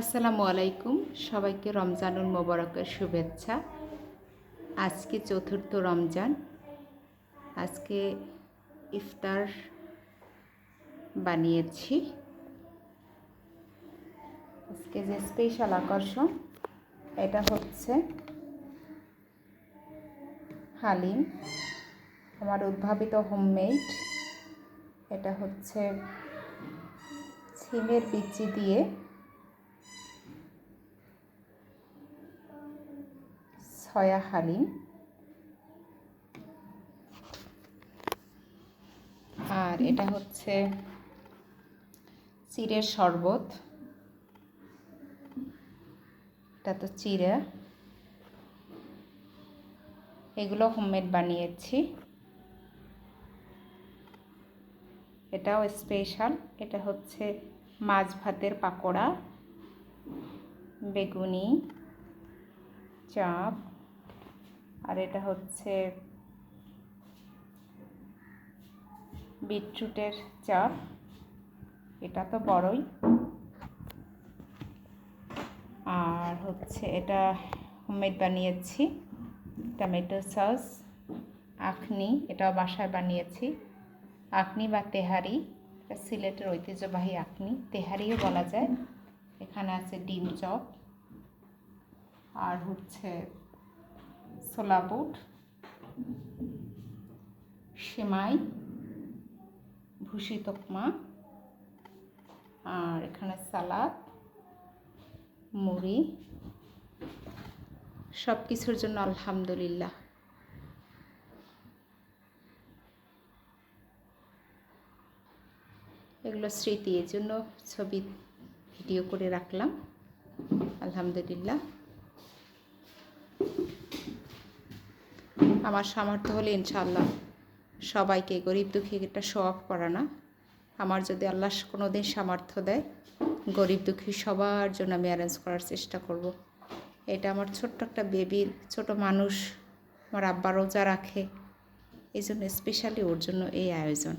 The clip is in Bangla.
আসসালামু আলাইকুম। সবাইকে রমজানুল মোবারকের শুভেচ্ছা। আজকে চতুর্থ রমজান। আজকে ইফতার বানিয়েছি। আজকে যে স্পেশাল আকর্ষণ, এটা হচ্ছে হালিম। আমার উদ্ভাবিত হোমমেড এটা হচ্ছে ছিমের বিচি দিয়ে ছয়া হালিম আর এটা হচ্ছে চিড়ের শরবত। এটা তো চিড়া। এগুলো হোমমেড বানিয়েছি। এটাও স্পেশাল। এটা হচ্ছে মাছ ভাতের পাকোড়া, বেগুনি, চাপ। আর এটা হচ্ছে বিটরুটের চাপ। এটা তো বড়ই। আর হচ্ছে এটা হোমমেড বানিয়েছি, টমেটো সস, আখনি, এটাও বাসায় বানিয়েছি। আখনি বা তেহারি, এটা সিলেটের ঐতিহ্যবাহী আখনি। তেহারিও বলা যায়। এখানে আছে ডিম চপ। আর হচ্ছে ছোলা বুট সেমাই ভুসি তকমা আর এখানে সালাদ, মুড়ি সব কিছুর জন্য আলহামদুলিল্লাহ। এগুলো স্মৃতি এর জন্য ছবি ভিডিও করে রাখলাম। আলহামদুলিল্লাহ। আমার সামর্থ্য হলে ইনশাল্লাহ সবাইকে গরিব দুঃখী একটা শো অফ করা না। আমার যদি আল্লাহ কোনো দিন সামর্থ্য দেয়, গরিব দুঃখী সবার জন্য আমি অ্যারেঞ্জ করার চেষ্টা করব। এটা আমার ছোট্ট একটা বেবির ছোট মানুষ, আমার আব্বা রোজা রাখে। এই জন্য স্পেশালি ওর জন্য এই আয়োজন।